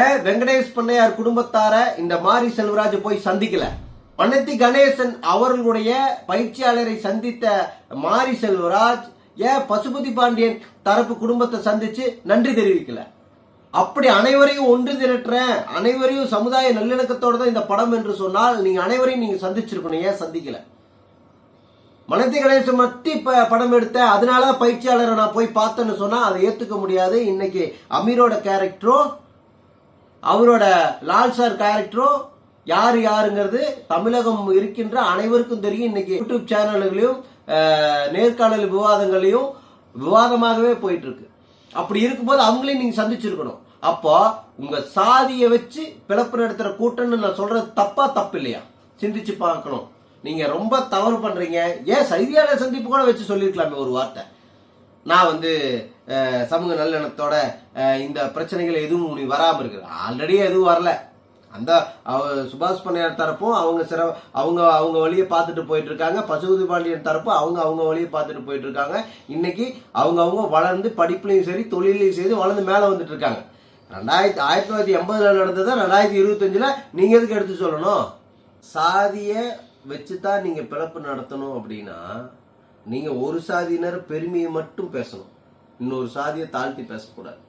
ஏன் வெங்கடேஷ் பண்ணையார் குடும்பத்தார இந்த மாரி செல்வராஜ் போய் சந்திக்கல? பன்னத்தி கணேசன் அவர்களுடைய பயிற்சியாளரை சந்தித்த மாரி செல்வராஜ் ஏன் பசுபதி பாண்டியன் தரப்பு குடும்பத்தை சந்திச்சு நன்றி தெரிவிக்கல? அப்படி அனைவரையும் ஒன்று திரட்டுறேன். அனைவரையும் சமுதாய நல்லிணக்கத்தோட தான் இந்த படம் என்று சொன்னால் நீங்க அனைவரையும் நீங்க சந்திச்சிருக்கணும். ஏன் சந்திக்கல? மனத்தி கணேசன் மத்தி படம் எடுத்த அதனால பயிற்சியாளரை நான் போய் பார்த்தேன்னு சொன்னா அதை ஏத்துக்க முடியாது. இன்னைக்கு அமீரோட கேரக்டரும் அவரோட லால் சார் கேரக்டரும் யார் யாருங்கிறது தமிழகம் இருக்கின்ற அனைவருக்கும் தெரியும். இன்னைக்கு யூடியூப் சேனல்களையும் நேர்காணல் விவாதங்களையும் விவாதமாகவே போயிட்டு இருக்கு அப்படி இருக்கும்போது அவங்களையும் நீங்க சந்திச்சிருக்கணும். அப்போ உங்க சாதியை வச்சு பிளப்பு நடத்துற கூட்டம்னு நான் சொல்றது தப்பா தப்பு இல்லையா சிந்திச்சு பார்க்கணும். நீங்க ரொம்ப தவறு பண்றீங்க. ஏன் சரியான சந்திப்பு கூட வச்சு சொல்லியிருக்கலாமே ஒரு வார்த்தை. நான் வந்து சமூக நல்லெண்ணத்தோட இந்த பிரச்சனைகள் எதுவும் நீ வராமல் இருக்குது. ஆல்ரெடி எதுவும் வரல. அந்த சுபாஷ் பண்ணையார் தரப்பும் அவங்க சிற அவங்க அவங்க வழியை பார்த்துட்டு போயிட்டு இருக்காங்க பசுபதி பாண்டியன் தரப்பு அவங்க அவங்க வழியை பார்த்துட்டு போயிட்டு இருக்காங்க இன்னைக்கு அவங்க அவங்க வளர்ந்து படிப்புலையும் சரி தொழிலையும் சரி வளர்ந்து மேலே வந்துட்டு இருக்காங்க ரெண்டாயிரத்தி ஆயிரத்தி தொள்ளாயிரத்தி எண்பதுல நடந்ததை ரெண்டாயிரத்தி இருபத்தஞ்சுல நீங்க எதுக்கு எடுத்து சொல்லணும்? சாதியை வச்சு தான் நீங்க பிறப்பு நடத்தணும் அப்படின்னா நீங்க ஒரு சாதியினர் பெருமையை மட்டும் பேசணும். இன்னொரு சாதியை தாழ்த்தி பேசக்கூடாது.